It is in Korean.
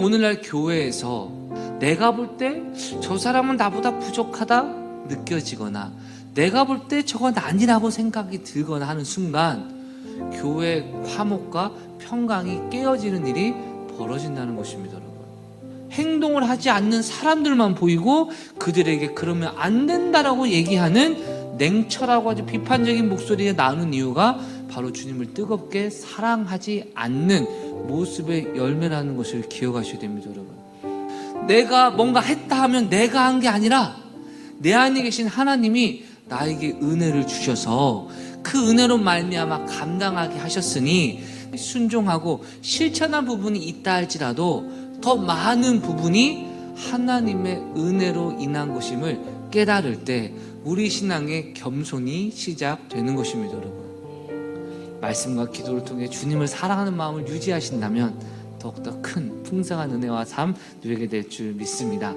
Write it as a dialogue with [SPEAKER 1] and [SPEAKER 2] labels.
[SPEAKER 1] 오늘날 교회에서 내가 볼 때 저 사람은 나보다 부족하다 느껴지거나 내가 볼 때 저건 아니라고 생각이 들거나 하는 순간 교회 화목과 평강이 깨어지는 일이 벌어진다는 것입니다, 여러분. 행동을 하지 않는 사람들만 보이고 그들에게 그러면 안 된다라고 얘기하는 냉철하고 아주 비판적인 목소리가 나오는 이유가 바로 주님을 뜨겁게 사랑하지 않는 모습의 열매라는 것을 기억하셔야 됩니다, 여러분. 내가 뭔가 했다 하면 내가 한 게 아니라 내 안에 계신 하나님이 나에게 은혜를 주셔서 그 은혜로 말미암아 감당하게 하셨으니 순종하고 실천한 부분이 있다 할지라도 더 많은 부분이 하나님의 은혜로 인한 것임을 깨달을 때 우리 신앙의 겸손이 시작되는 것입니다, 여러분. 말씀과 기도를 통해 주님을 사랑하는 마음을 유지하신다면 더욱더 큰 풍성한 은혜와 삶 누리게 될 줄 믿습니다.